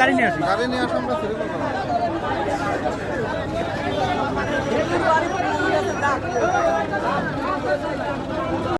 গাড়ি নিয়ে আসুন গাড়ি নিয়ে আসুন আমরা